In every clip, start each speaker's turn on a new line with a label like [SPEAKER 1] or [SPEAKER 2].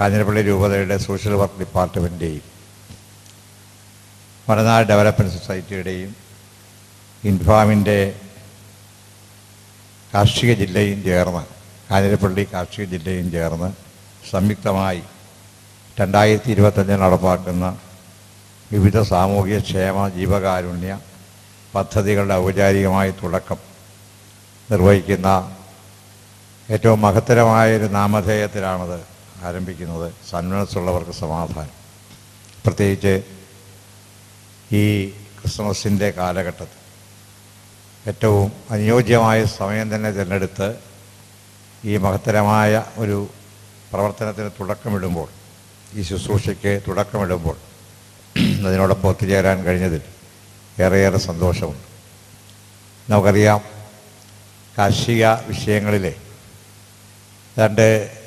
[SPEAKER 1] കാഞ്ഞിരപ്പള്ളി രൂപതയുടെ social work ഡിപ്പാർട്ട്മെന്റിന്റെയും Malanad development സൊസൈറ്റിയുടെയും ഇൻഫാമിന്റെ കാർഷിക ജില്ലയും ചേർന്ന് കാഞ്ഞിരപ്പള്ളി കാർഷിക ജില്ലയും ചേർന്ന് സംയുക്തമായി രണ്ടായിരത്തി ഇരുപത്തഞ്ചിൽ നടപ്പാക്കുന്ന വിവിധ സാമൂഹിക ക്ഷേമ ജീവകാരുണ്യ പദ്ധതികളുടെ ഔപചാരികമായ തുടക്കം നിർവഹിക്കുന്ന ഏറ്റവും മഹത്തരമായൊരു നാമധേയത്തിലാണത് ആരംഭിക്കുന്നത് സന്മനസ്സുള്ളവർക്ക് സമാധാനം. പ്രത്യേകിച്ച് ഈ ക്രിസ്മസിന്റെ കാലഘട്ടത്തിൽ ഏറ്റവും അനുയോജ്യമായ സമയം തന്നെ തിരഞ്ഞെടുത്ത് ഈ മഹത്തരമായ ഒരു പ്രവർത്തനത്തിന് തുടക്കമിടുമ്പോൾ ഈ ശുശ്രൂഷയ്ക്ക് തുടക്കമിടുമ്പോൾ അതിനോടൊപ്പം ഒത്തുചേരാൻ കഴിഞ്ഞതിൽ ഏറെയേറെ സന്തോഷമുണ്ട്. നമുക്കറിയാം കാർഷിക വിഷയങ്ങളിലെ ഏതാണ്ട്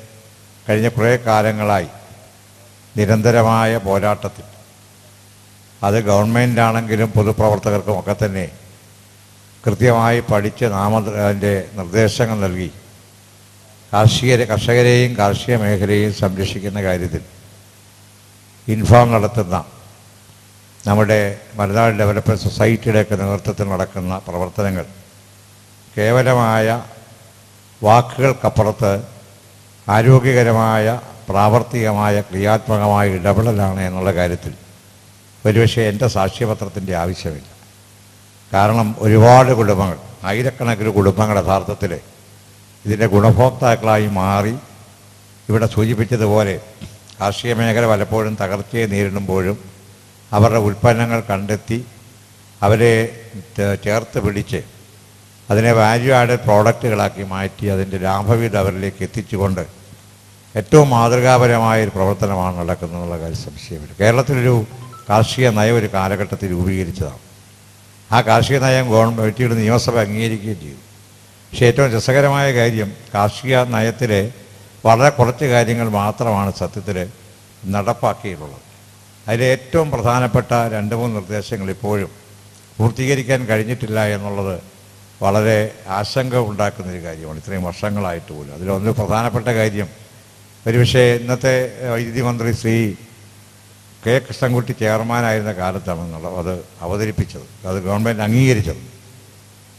[SPEAKER 1] കഴിഞ്ഞ കുറേ കാലങ്ങളായി നിരന്തരമായ പോരാട്ടത്തിൽ. അത് ഗവൺമെന്റാണെങ്കിലും പൊതുപ്രവർത്തകർക്കും ഒക്കെ തന്നെ കൃത്യമായി പഠിച്ച് നാമ അതിന്റെ നിർദ്ദേശങ്ങൾ നൽകി. കാർഷിക കർഷകരെയും കാർഷിക മേഖലയെയും സംരക്ഷിക്കുന്ന കാര്യത്തിൽ ഇൻഫാം നടത്തുന്ന നമ്മുടെ മലനാട് ഡെവലപ്മെന്റ് സൊസൈറ്റിയുടെയൊക്കെ നേതൃത്വത്തിൽ നടക്കുന്ന പ്രവർത്തനങ്ങൾ കേവലമായ വാക്കുകൾക്കപ്പുറത്ത് ആരോഗ്യകരമായ പ്രാവർത്തികമായ ക്രിയാത്മകമായ ഇടപെടലാണ് എന്നുള്ള കാര്യത്തിൽ ഒരുപക്ഷെ എന്റെ സാക്ഷ്യപത്രത്തിന്റെ ആവശ്യമില്ല. കാരണം ഒരുപാട് കുടുംബങ്ങൾ ആയിരക്കണക്കിന് കുടുംബങ്ങൾ യഥാർത്ഥത്തിൽ ഇതിന്റെ ഗുണഭോക്താക്കളായി മാറി ഇവിടെ സൂചിപ്പിച്ചതുപോലെ കാർഷിക മേഖല പലപ്പോഴും തകർച്ചയെ നേരിടുമ്പോഴും അവരുടെ ഉൽപ്പന്നങ്ങൾ കണ്ടെത്തി അവരെ ചേർത്ത് പിടിച്ച് അതിനെ വാല്യൂ ആഡഡ് പ്രോഡക്റ്റുകളാക്കി മാറ്റി അതിന്റെ ലാഭവീട് അവരിലേക്ക് എത്തിച്ചുകൊണ്ട് ഏറ്റവും മാതൃകാപരമായ ഒരു പ്രവർത്തനമാണ് നടക്കുന്നതെന്നുള്ള കാര്യം സംശയമില്ല. കേരളത്തിലൊരു കാർഷിക നയം ഒരു കാലഘട്ടത്തിൽ രൂപീകരിച്ചതാണ്. ആ കാർഷിക നയം ഗവൺമെന്റ് നിയമസഭ അംഗീകരിക്കുകയും ചെയ്തു. പക്ഷേ ഏറ്റവും രസകരമായ കാര്യം കാർഷിക നയത്തിലെ വളരെ കുറച്ച് കാര്യങ്ങൾ മാത്രമാണ് സത്യത്തിൽ നടപ്പാക്കിയിട്ടുള്ളത്. അതിലെ ഏറ്റവും പ്രധാനപ്പെട്ട രണ്ട് മൂന്ന് നിർദ്ദേശങ്ങൾ ഇപ്പോഴും പൂർത്തീകരിക്കാൻ കഴിഞ്ഞിട്ടില്ല എന്നുള്ളത് വളരെ ആശങ്ക ഉണ്ടാക്കുന്നൊരു കാര്യമാണ്. ഇത്രയും വർഷങ്ങളായിട്ട് പോലും. അതിലൊന്ന് പ്രധാനപ്പെട്ട കാര്യം ഒരുപക്ഷെ ഇന്നത്തെ വൈദ്യുതി മന്ത്രി ശ്രീ കെ കൃഷ്ണൻകുട്ടി ചെയർമാനായിരുന്ന കാലത്താണെന്നുള്ള അത് അവതരിപ്പിച്ചത്. അത് ഗവൺമെന്റ് അംഗീകരിച്ചത്.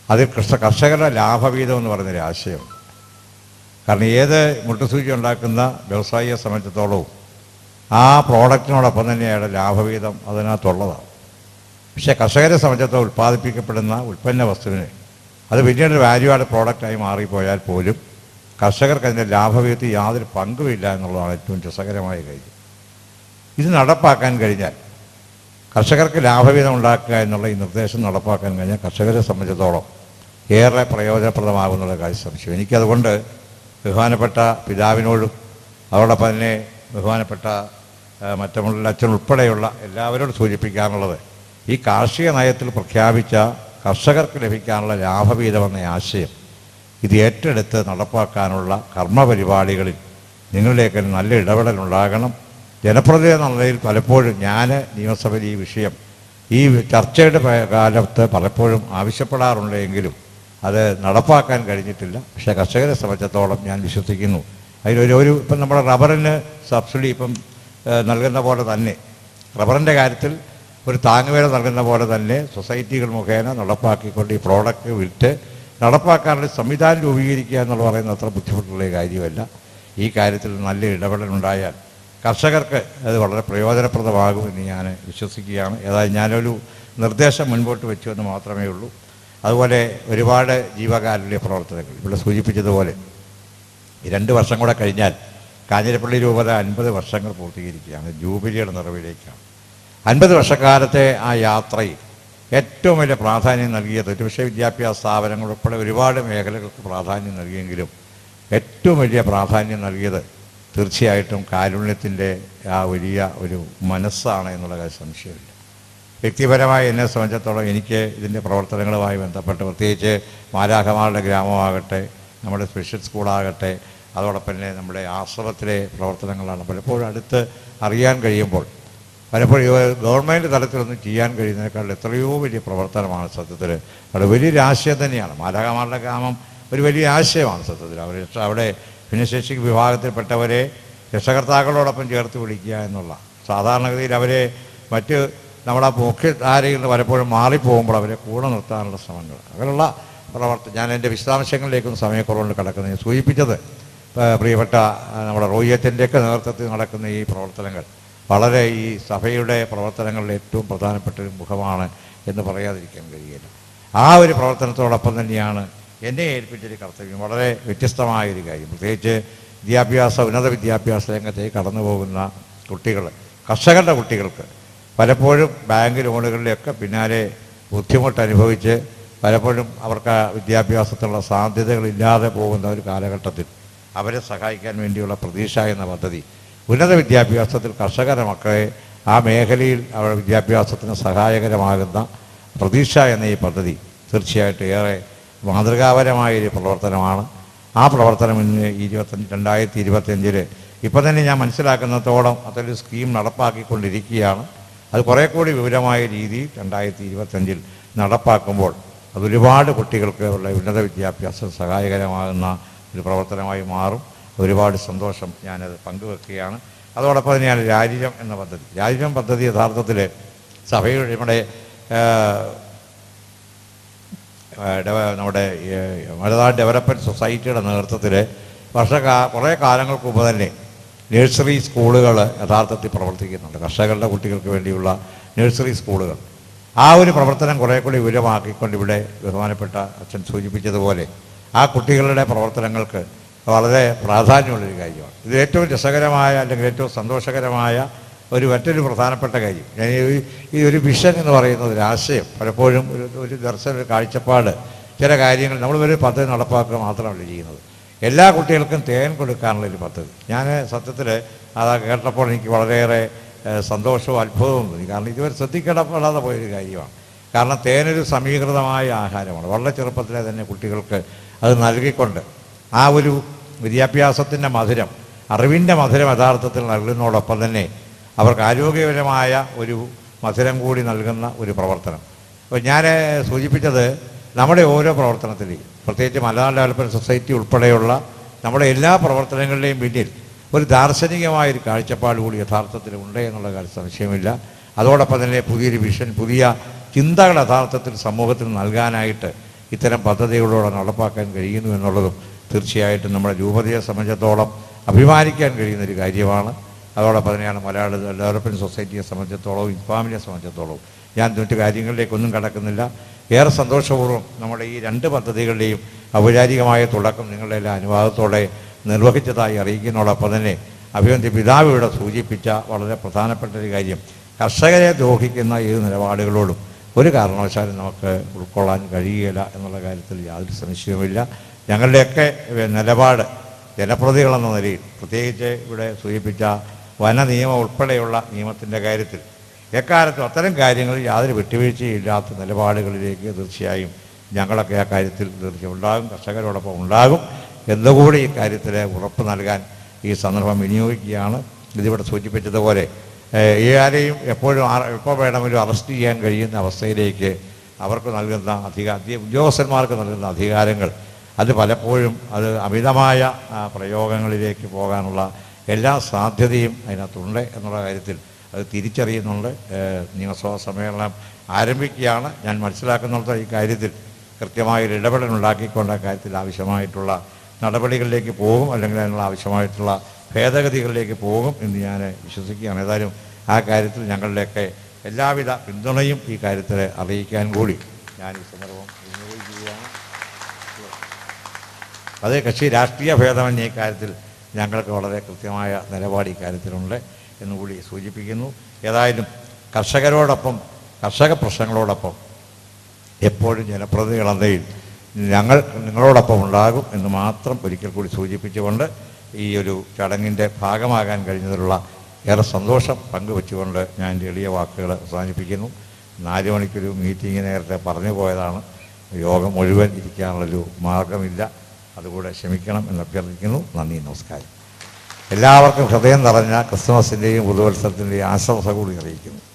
[SPEAKER 1] അതിൽ കൃഷ കർഷകരുടെ ലാഭവീതം എന്ന് പറയുന്നൊരു ആശയം. കാരണം ഏത് മുട്ടുസൂചി ഉണ്ടാക്കുന്ന വ്യവസായിയെ സംബന്ധിച്ചിടത്തോളവും ആ പ്രോഡക്റ്റിനോടൊപ്പം തന്നെയാണ് ലാഭവീതം അതിനകത്തുള്ളതാണ്. പക്ഷേ കർഷകരെ സംബന്ധിച്ചിടത്തോളം ഉൽപ്പാദിപ്പിക്കപ്പെടുന്ന ഉൽപ്പന്ന വസ്തുവിന് അത് പിന്നീട് വാല്യൂ ആഡ് പ്രോഡക്റ്റായി മാറിപ്പോയാൽ പോലും കർഷകർക്ക് അതിന്റെ ലാഭവീതി യാതൊരു പങ്കുമില്ല എന്നുള്ളതാണ് ഏറ്റവും രസകരമായ കാര്യം. ഇത് നടപ്പാക്കാൻ കഴിഞ്ഞാൽ കർഷകർക്ക് ലാഭവീതം ഉണ്ടാക്കുക എന്നുള്ള ഈ നിർദ്ദേശം നടപ്പാക്കാൻ കഴിഞ്ഞാൽ കർഷകരെ സംബന്ധിച്ചിടത്തോളം ഏറെ പ്രയോജനപ്രദമാകുന്നുള്ള കാര്യം സംശയം എനിക്കതുകൊണ്ട് ബഹുമാനപ്പെട്ട പിതാവിനോടും അതോടൊപ്പം തന്നെ ബഹുമാനപ്പെട്ട ആ, മറ്റുള്ള അച്ഛൻ ഉൾപ്പെടെയുള്ള എല്ലാവരോടും സൂചിപ്പിക്കാനുള്ളത് ഈ കാർഷിക നയത്തിൽ പ്രഖ്യാപിച്ച കർഷകർക്ക് ലഭിക്കാനുള്ള ലാഭവീതമെന്ന ആശയം ഇത് ഏറ്റെടുത്ത് നടപ്പാക്കാനുള്ള കർമ്മപരിപാടികളിൽ നിങ്ങളുടെയൊക്കെ നല്ല ഇടപെടൽ ഉണ്ടാകണം ജനപ്രതിനിധി എന്ന നിലയിൽ പലപ്പോഴും ഞാൻ നിയമസഭയിൽ ഈ വിഷയം ഈ ചർച്ചയുടെ കാലത്ത് പലപ്പോഴും ആവശ്യപ്പെടാറുണ്ടെങ്കിലും അത് നടപ്പാക്കാൻ കഴിഞ്ഞിട്ടില്ല. പക്ഷേ കർഷകരെ സംബന്ധിച്ചിടത്തോളം ഞാൻ വിശ്വസിക്കുന്നു. അതിലൊരു ഒരു ഇപ്പം നമ്മുടെ റബ്ബറിന് സബ്സിഡി ഇപ്പം നൽകുന്ന പോലെ തന്നെ. റബ്ബറിന്റെ കാര്യത്തിൽ ഒരു താങ്ങുവില നൽകുന്ന പോലെ തന്നെ സൊസൈറ്റികൾ മുഖേന നടപ്പാക്കിക്കൊണ്ട് ഈ പ്രോഡക്റ്റ് വിറ്റ് നടപ്പാക്കാനുള്ള സംവിധാനം രൂപീകരിക്കുക എന്നുള്ള പറയുന്നത് അത്ര ബുദ്ധിമുട്ടുള്ള കാര്യമല്ല. ഈ കാര്യത്തിൽ നല്ല ഇടപെടലുണ്ടായാൽ കർഷകർക്ക് അത് വളരെ പ്രയോജനപ്രദമാകുമെന്ന് ഞാൻ വിശ്വസിക്കുകയാണ്. ഏതായാലും ഞാനൊരു നിർദ്ദേശം മുൻപോട്ട് വെച്ചു എന്ന് മാത്രമേ ഉള്ളൂ. അതുപോലെ ഒരുപാട് ജീവകാരുണ്യ പ്രവർത്തനങ്ങൾ. ഇവിടെ സൂചിപ്പിച്ചതുപോലെ രണ്ട് വർഷം കൂടെ കഴിഞ്ഞാൽ കാഞ്ഞിരപ്പള്ളി രൂപത അൻപത് വർഷങ്ങൾ പൂർത്തീകരിക്കുകയാണ്. ജൂബിലിയുടെ നിറവിലേക്കാണ്. അൻപത് വർഷക്കാലത്തെ ആ യാത്രയിൽ ഏറ്റവും വലിയ പ്രാധാന്യം നൽകിയത് ഒരുപക്ഷെ വിദ്യാഭ്യാസ സ്ഥാപനങ്ങൾ ഉൾപ്പെടെ ഒരുപാട് മേഖലകൾക്ക് പ്രാധാന്യം നൽകിയെങ്കിലും ഏറ്റവും വലിയ പ്രാധാന്യം നൽകിയത് തീർച്ചയായിട്ടും കാരുണ്യത്തിന്റെ ആ വലിയ ഒരു മനസ്സാണ് എന്നുള്ള കാര്യം സംശയമില്ല. വ്യക്തിപരമായി എന്നെ സംബന്ധിച്ചിടത്തോളം എനിക്ക് ഇതിന്റെ പ്രവർത്തനങ്ങളുമായി ബന്ധപ്പെട്ട് പ്രത്യേകിച്ച് മാലാഖമാരുടെ ഗ്രാമമാകട്ടെ നമ്മുടെ സ്പെഷ്യൽ സ്കൂളാകട്ടെ അതോടൊപ്പം തന്നെ നമ്മുടെ ആശ്രമത്തിലെ പ്രവർത്തനങ്ങളാണ് പലപ്പോഴും അടുത്ത് അറിയാൻ കഴിയുമ്പോൾ പലപ്പോഴും ഗവൺമെന്റ് തലത്തിലൊന്നും ചെയ്യാൻ കഴിയുന്നതിനേക്കാൾ എത്രയോ വലിയ പ്രവർത്തനമാണ് സത്യത്തിൽ അവിടെ വലിയൊരു ആശയം തന്നെയാണ്. മാലാകമാരുടെ ഗ്രാമം ഒരു വലിയ ആശയമാണ് സത്യത്തിൽ അവർ അവിടെ ഭിന്നശേഷി വിഭാഗത്തിൽപ്പെട്ടവരെ രക്ഷകർത്താക്കളോടൊപ്പം ചേർത്ത് വിളിക്കുക എന്നുള്ള. സാധാരണഗതിയിൽ അവരെ മറ്റ് നമ്മുടെ മുഖ്യധാരയിൽ നിന്ന് പലപ്പോഴും മാറിപ്പോകുമ്പോൾ അവരെ കൂടെ നിർത്താനുള്ള ശ്രമങ്ങൾ. അങ്ങനെയുള്ള പ്രവർത്തനം ഞാൻ എന്റെ വിശദാംശങ്ങളിലേക്കൊന്നും സമയക്കുറവുകൊണ്ട് കിടക്കുന്നത് സൂചിപ്പിച്ചത് പ്രിയപ്പെട്ട നമ്മുടെ റോയ്യത്തിന്റെയൊക്കെ നേതൃത്വത്തിൽ നടക്കുന്ന ഈ പ്രവർത്തനങ്ങൾ. വളരെ ഈ സഭയുടെ പ്രവർത്തനങ്ങളിൽ ഏറ്റവും പ്രധാനപ്പെട്ട ഒരു മുഖമാണ് എന്ന് പറയാതിരിക്കാൻ കഴിയില്ല. ആ ഒരു പ്രവർത്തനത്തോടൊപ്പം തന്നെയാണ് എന്നെ ഏൽപ്പിച്ചൊരു കർത്തവ്യം. വളരെ വ്യത്യസ്തമായൊരു കാര്യം. പ്രത്യേകിച്ച് വിദ്യാഭ്യാസ ഉന്നത വിദ്യാഭ്യാസ രംഗത്തേക്ക് കടന്നു പോകുന്ന കുട്ടികൾ കർഷകരുടെ കുട്ടികൾക്ക് പലപ്പോഴും ബാങ്ക് ലോണുകളിലൊക്കെ പിന്നാലെ ബുദ്ധിമുട്ട് അനുഭവിച്ച് പലപ്പോഴും അവർക്ക് ആ വിദ്യാഭ്യാസത്തിലുള്ള സാധ്യതകളില്ലാതെ പോകുന്ന ഒരു കാലഘട്ടത്തിൽ അവരെ സഹായിക്കാൻ വേണ്ടിയുള്ള പ്രതീക്ഷ എന്ന പദ്ധതി ഉന്നത വിദ്യാഭ്യാസത്തിൽ കർഷകരുടെ മക്കളെ ആ മേഖലയിൽ അവരുടെ വിദ്യാഭ്യാസത്തിന് സഹായകരമാകുന്ന പ്രതീക്ഷ എന്ന ഈ പദ്ധതി തീർച്ചയായിട്ടും ഏറെ മാതൃകാപരമായൊരു പ്രവർത്തനമാണ്. ആ പ്രവർത്തനം ഇന്ന് ഇരുപത്തഞ്ച് രണ്ടായിരത്തി ഇരുപത്തിയഞ്ചിൽ ഇപ്പം തന്നെ ഞാൻ മനസ്സിലാക്കുന്നതോളം അതൊരു സ്കീം നടപ്പാക്കിക്കൊണ്ടിരിക്കുകയാണ്. അത് കുറേ കൂടി വിപുലമായ രീതിയിൽ രണ്ടായിരത്തി ഇരുപത്തഞ്ചിൽ നടപ്പാക്കുമ്പോൾ അതൊരുപാട് കുട്ടികൾക്ക് ഉള്ള ഉന്നത വിദ്യാഭ്യാസം സഹായകരമാകുന്ന ഒരു പ്രവർത്തനമായി മാറും. ഒരുപാട് സന്തോഷം ഞാനത് പങ്കുവെക്കുകയാണ്. അതോടൊപ്പം തന്നെയാണ് രാജ്യം എന്ന പദ്ധതി. രാജ്യം പദ്ധതി യഥാർത്ഥത്തിൽ സഭയുടെ നമ്മുടെ നമ്മുടെ മലനാട് ഡെവലപ്മെന്റ് സൊസൈറ്റിയുടെ നേതൃത്വത്തിൽ വർഷകാ കുറേ കാലങ്ങൾക്ക് മുമ്പ് തന്നെ നഴ്സറി സ്കൂളുകൾ യഥാർത്ഥത്തിൽ പ്രവർത്തിക്കുന്നുണ്ട്. കർഷകരുടെ കുട്ടികൾക്ക് വേണ്ടിയുള്ള നഴ്സറി സ്കൂളുകൾ. ആ ഒരു പ്രവർത്തനം കുറേ കൂടി വിപുലമാക്കിക്കൊണ്ട് ഇവിടെ ബഹുമാനപ്പെട്ട അച്ഛൻ സൂചിപ്പിച്ചതുപോലെ ആ കുട്ടികളുടെ പ്രവർത്തനങ്ങൾക്ക് വളരെ പ്രാധാന്യമുള്ളൊരു കാര്യമാണ്. ഇത് ഏറ്റവും രസകരമായ അല്ലെങ്കിൽ ഏറ്റവും സന്തോഷകരമായ ഒരു മറ്റൊരു പ്രധാനപ്പെട്ട കാര്യം. ഞാൻ ഈ- ഒരു വിഷൻ എന്ന് പറയുന്ന ഒരു ആശയം. പലപ്പോഴും ഒരു ഒരു ദർശന ഒരു കാഴ്ചപ്പാട്. ചില കാര്യങ്ങൾ നമ്മൾ ഒരു പദ്ധതി നടപ്പാക്കുക മാത്രമല്ല ചെയ്യുന്നത്. എല്ലാ കുട്ടികൾക്കും തേൻ കൊടുക്കാനുള്ള ഒരു പദ്ധതി. ഞാൻ സത്യത്തിൽ അത് കേട്ടപ്പോൾ എനിക്ക് വളരെയേറെ സന്തോഷവും അത്ഭുതവും തോന്നി. കാരണം ഇതുവരെ ശ്രദ്ധിക്കപ്പെടാതെ പോയൊരു കാര്യമാണ്. കാരണം തേനൊരു സമീകൃതമായ ആഹാരമാണ്. വളരെ ചെറുപ്പത്തിലെ തന്നെ കുട്ടികൾക്ക് അത് നൽകിക്കൊണ്ട് ആ ഒരു വിദ്യാഭ്യാസത്തിന്റെ മധുരം അറിവിന്റെ മധുരം യഥാർത്ഥത്തിൽ നൽകുന്നതോടൊപ്പം തന്നെ അവർക്ക് ആരോഗ്യപരമായ ഒരു മധുരം കൂടി നൽകുന്ന ഒരു പ്രവർത്തനം. അപ്പോൾ ഞാൻ സൂചിപ്പിച്ചത് നമ്മുടെ ഓരോ പ്രവർത്തനത്തിലേയും പ്രത്യേകിച്ച് മലയാള ഡെവലപ്മെന്റ് സൊസൈറ്റി ഉൾപ്പെടെയുള്ള നമ്മുടെ എല്ലാ പ്രവർത്തനങ്ങളുടെയും പിന്നിൽ ഒരു ദാർശനികമായ ഒരു കാഴ്ചപ്പാട് കൂടി യഥാർത്ഥത്തിൽ ഉണ്ട് എന്നുള്ള കാര്യം സംശയമില്ല. അതോടൊപ്പം തന്നെ പുതിയൊരു വിഷൻ പുതിയ ചിന്തകൾ യഥാർത്ഥത്തിൽ സമൂഹത്തിന് നൽകാനായിട്ട് ഇത്തരം പദ്ധതികളോടെ നടപ്പാക്കാൻ കഴിയുന്നു എന്നുള്ളതും തീർച്ചയായിട്ടും നമ്മുടെ രൂപതയെ സംബന്ധിച്ചിടത്തോളം അഭിമാനിക്കാൻ കഴിയുന്ന ഒരു കാര്യമാണ്. അതോടൊപ്പം തന്നെയാണ് മലയാള ഡെവലപ്മെന്റ് സൊസൈറ്റിയെ സംബന്ധിച്ചിടത്തോളവും ഇൻഫാമിനെ സംബന്ധിച്ചിടത്തോളവും. ഞാൻ മറ്റു കാര്യങ്ങളിലേക്കൊന്നും കടക്കുന്നില്ല. ഏറെ സന്തോഷപൂർവം നമ്മുടെ ഈ രണ്ട് പദ്ധതികളുടെയും ഔപചാരികമായ തുടക്കം നിങ്ങളുടെ എല്ലാ അനുവാദത്തോടെ നിർവഹിച്ചതായി അറിയിക്കുന്നതോടൊപ്പം തന്നെ അഭിമന്ത്രി പിതാവ് ഇവിടെ സൂചിപ്പിച്ച വളരെ പ്രധാനപ്പെട്ട ഒരു കാര്യം. കർഷകരെ ദ്രോഹിക്കുന്ന ഏത് നിലപാടുകളോടും ഒരു കാരണവശാലും നമുക്ക് ഉൾക്കൊള്ളാൻ കഴിയുകയില്ല എന്നുള്ള കാര്യത്തിൽ യാതൊരു സംശയവുമില്ല. ഞങ്ങളുടെയൊക്കെ നിലപാട് ജനപ്രതികളെന്ന നിലയിൽ പ്രത്യേകിച്ച് ഇവിടെ സൂചിപ്പിച്ച വന നിയമം ഉൾപ്പെടെയുള്ള നിയമത്തിന്റെ കാര്യത്തിൽ എക്കാലത്തും അത്തരം കാര്യങ്ങളിൽ യാതൊരു വിട്ടുവീഴ്ചയില്ലാത്ത നിലപാടുകളിലേക്ക് തീർച്ചയായും ഞങ്ങളൊക്കെ ആ കാര്യത്തിൽ തീർച്ചയായും ഉണ്ടാകും കർഷകരോടൊപ്പം ഉണ്ടാകും എന്നുകൂടി ഈ കാര്യത്തിൽ ഉറപ്പ് നൽകാൻ ഈ സന്ദർഭം വിനിയോഗിക്കുകയാണ്. ഇതിവിടെ സൂചിപ്പിച്ചതുപോലെ ഈ ആരെയും എപ്പോഴും എപ്പോൾ വേണമെങ്കിലും അറസ്റ്റ് ചെയ്യാൻ കഴിയുന്ന അവസ്ഥയിലേക്ക് അവർക്ക് നൽകുന്ന അധികാര ഉദ്യോഗസ്ഥന്മാർക്ക് നൽകുന്ന അധികാരങ്ങൾ അത് പലപ്പോഴും അത് അമിതമായ പ്രയോഗങ്ങളിലേക്ക് പോകാനുള്ള എല്ലാ സാധ്യതയും അതിനകത്തുണ്ട് എന്നുള്ള കാര്യത്തിൽ അത് തിരിച്ചറിയുന്നുണ്ട്. നിയമസഭാ സമ്മേളനം ആരംഭിക്കുകയാണ്. ഞാൻ മനസ്സിലാക്കുന്നിടത്ത് ഈ കാര്യത്തിൽ കൃത്യമായൊരു ഇടപെടൽ ഉണ്ടാക്കിക്കൊണ്ട് കാര്യത്തിൽ ആവശ്യമായിട്ടുള്ള നടപടികളിലേക്ക് പോകും അല്ലെങ്കിൽ അതിനുള്ള ആവശ്യമായിട്ടുള്ള ഭേദഗതികളിലേക്ക് പോകും എന്ന് ഞാൻ വിശ്വസിക്കുകയാണ്. ഏതായാലും ആ കാര്യത്തിൽ ഞങ്ങളുടെയൊക്കെ എല്ലാവിധ പിന്തുണയും ഈ കാര്യത്തിൽ അറിയിക്കാൻ കൂടി ഞാൻ ഈ സന്ദർഭം വിനിയോഗിക്കുകയാണ് അതേ കക്ഷി രാഷ്ട്രീയ ഭേദമന്യേ ഇക്കാര്യത്തിൽ ഞങ്ങൾക്ക് വളരെ കൃത്യമായ നിലപാട് ഇക്കാര്യത്തിലുണ്ട് എന്നുകൂടി സൂചിപ്പിക്കുന്നു. ഏതായാലും കർഷകരോടൊപ്പം കർഷക പ്രശ്നങ്ങളോടൊപ്പം എപ്പോഴും ജനപ്രതിനിധികളെന്നയിൽ ഞങ്ങൾ നിങ്ങളോടൊപ്പം ഉണ്ടാകും എന്ന് മാത്രം ഒരിക്കൽ കൂടി സൂചിപ്പിച്ചുകൊണ്ട് ഈ ഒരു ചടങ്ങിന്റെ ഭാഗമാകാൻ കഴിഞ്ഞതിലുള്ള ഏറെ സന്തോഷം പങ്കുവെച്ചുകൊണ്ട് ഞാൻ എളിയ വാക്കുകൾ അവസാനിപ്പിക്കുന്നു. നാല് മണിക്കൊരു മീറ്റിംഗ് നേരത്തെ പറഞ്ഞു പോയതാണ്. യോഗം മുഴുവൻ ഇരിക്കാനുള്ളൊരു മാർഗമില്ല അതുകൂടെ ക്ഷമിക്കണം എന്ന് അഭ്യർത്ഥിക്കുന്നു. നന്ദി നമസ്കാരം. എല്ലാവർക്കും ഹൃദയം നിറഞ്ഞ ക്രിസ്മസിന്റെയും പുതുവത്സരത്തിന്റെയും ആശംസ കൂടി അറിയിക്കുന്നു.